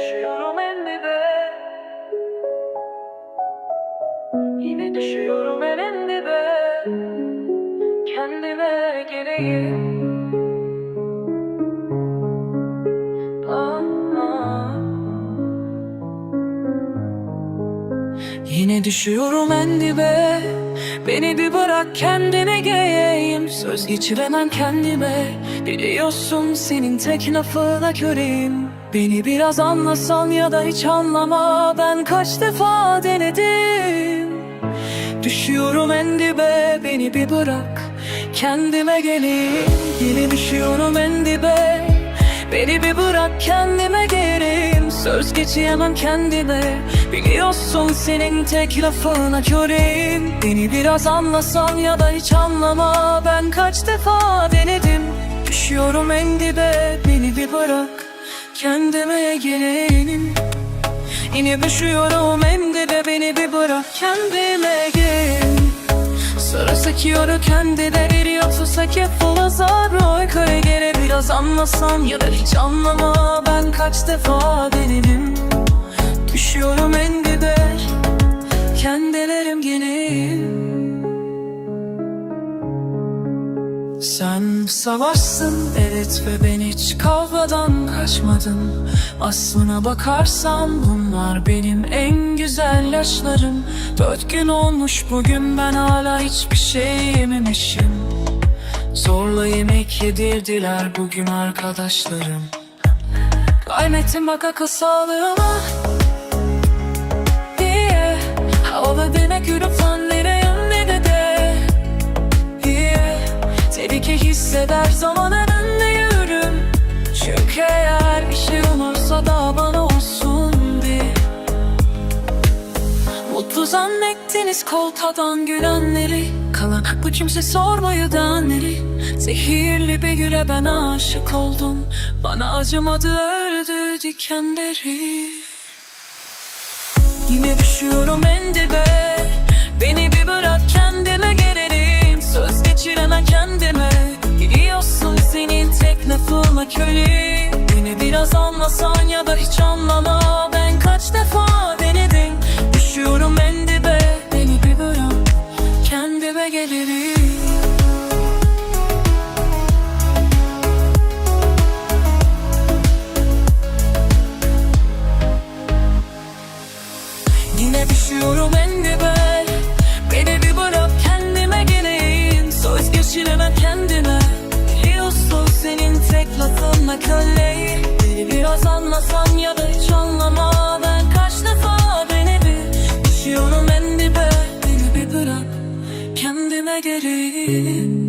düşüyorum dibe Yine düşüyorum dibe Kendime geleyim. Yine düşüyorum en dibe. Beni bir bırak kendine geleyim. Söz geçiremem kendime. Biliyorsun senin tek lafına köreyim Beni biraz anlasan ya da hiç anlama Ben kaç defa denedim. Düşüyorum en dibe Beni bir bırak kendime geleyim. Yine düşüyorum en dibe Beni bir bırak kendime geleyim. Söz geçiremem kendime Biliyorsun senin tek lafına köreyim. Beni biraz anlasan ya da hiç anlama Ben kaç defa denedim. Düşüyorum en dibe Beni bir bırak kendime geleyim Yine düşüyorum en dibe Beni bir bırak kendime geleyim Sarı sekiyor kendine veriyorsa che fazla kare gene biraz anlasan ya da hiç anlama. Ben kaç defa denedim sen savaşsın evet ve ben hiç kavgadan kaçmadım. Aslına bakarsan bunlar benim en güzel yaşlarım. Dört gün olmuş bugün ben hala hiçbir şey yememişim. Zorla yemek yedirdiler bugün arkadaşlarım. Kaybettim bak akıl Tehlike hisseder zaman önünde yürürüm. Çünkü eğer bir şey olursa da bana olsun bir. Mutlu zannettiniz koltadan gülenleri. Kalan bu kimse sormuyor danleri Zehirli bir güle ben aşık oldum. Bana acımadı öldü dikenleri. Yine düşüyorum en senin tek lafına köleyim Beni biraz anlasan ya da hiç anlama. Ben Düşüyorum